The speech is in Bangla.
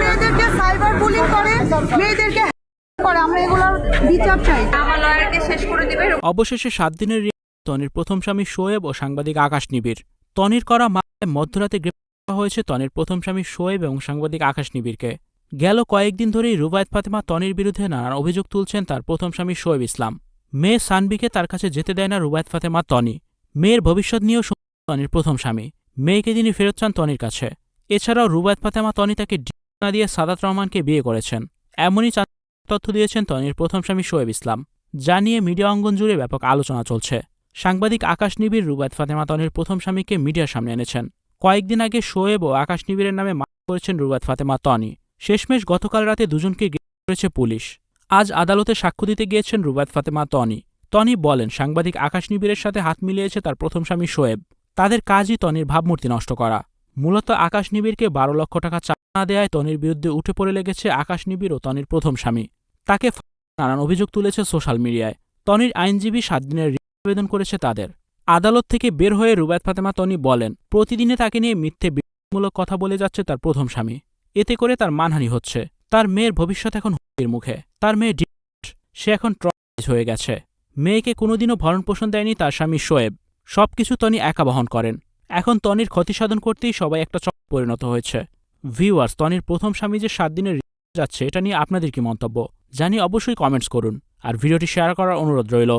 মেয়েদেরকে সাইবার বুলিং করে মেয়েদেরকে করে আমরা এগুলোর বিচার চাই। আমার লয়ারকে শেষ করে দিবে। অবশেষে সাত দিনের তনির প্রথম স্বামী শোয়েব ও সাংবাদিক আকাশ নিবিড় তনির করা মামলায় মধ্যরাতে গ্রেপ্তার করা হয়েছে তনির প্রথম স্বামী শোয়েব এবং সাংবাদিক আকাশ নিবিড়কে গেল কয়েকদিন ধরেই রুবায়ত ফাতেমা তনির বিরুদ্ধে নানান অভিযোগ তুলছেন তার প্রথম স্বামী শোয়েব ইসলাম। মেয়ে সানবিকে তার কাছে যেতে দেয় না রুবায়ত ফাতেমা তনি। মেয়ের ভবিষ্যৎ নিয়েও তনির প্রথম স্বামী। মেয়েকে তিনি ফেরত চান তনির কাছে। এছাড়াও রুবায়ত ফাতেমা তনি তাকে না দিয়ে সাদাত রহমানকে বিয়ে করেছেন। এমনই তথ্য দিয়েছেন তনির প্রথম স্বামী শোয়েব ইসলাম। যা নিয়ে মিডিয়া অঙ্গন জুড়ে ব্যাপক আলোচনা চলছে। সাংবাদিক আকাশ নিবিড় রুবায়ত ফাতেমা তনির প্রথম স্বামীকে মিডিয়ার সামনে এনেছেন। কয়েকদিন আগে শোয়েব ও আকাশ নিবিড়ের নামে মামলা করেছেন রুবায়ত ফাতেমা তনি। শেষমেশ গতকাল রাতে দুজনকে গ্রেপ্তার করেছে পুলিশ। আজ আদালতে সাক্ষ্য দিতে গিয়েছেন রুবায়ত ফাতেমা তনি। তনি বলেন, সাংবাদিক আকাশ নিবিড়ের সাথে হাত মিলিয়েছে তার প্রথম স্বামী শোয়েব। তাদের কাজই তনির ভাবমূর্তি নষ্ট করা। মূলত আকাশ নিবিড়কে বারো লক্ষ টাকা চাঁদা না দেওয়ায় তনির বিরুদ্ধে উঠে পড়ে লেগেছে আকাশ নিবিড় ও তনির প্রথম স্বামী। তাকে নানান অভিযোগ তুলেছে সোশ্যাল মিডিয়ায়। তনির আইনজীবী সাত দিনের আবেদন করেছে তাদের। আদালত থেকে বের হয়ে রুবায়ত ফাতেমা তনি বলেন, প্রতিদিনে তাকে নিয়ে মিথ্যে বিমূলক কথা বলে যাচ্ছে তার প্রথম স্বামী। এতে করে তার মানহানি হচ্ছে। তার মেয়ের ভবিষ্যৎ এখন হুমকির মুখে। তার মেয়ে সে এখন ট্রমাটাইজ হয়ে গেছে। মেয়েকে কোনোদিনও ভরণ পোষণ দেয়নি তার স্বামী শোয়েব। সবকিছু তনি একা বহন করেন। এখন তনির ক্ষতি সাধন করতেই সবাই একটা চক পরিণত হয়েছে। ভিউয়ার্স, তনির প্রথম স্বামী যে সাত দিনের যাচ্ছে, এটা নিয়ে আপনাদের কি মন্তব্য? জানি অবশ্যই কমেন্টস করুন। আর ভিডিওটি শেয়ার করার অনুরোধ রইল।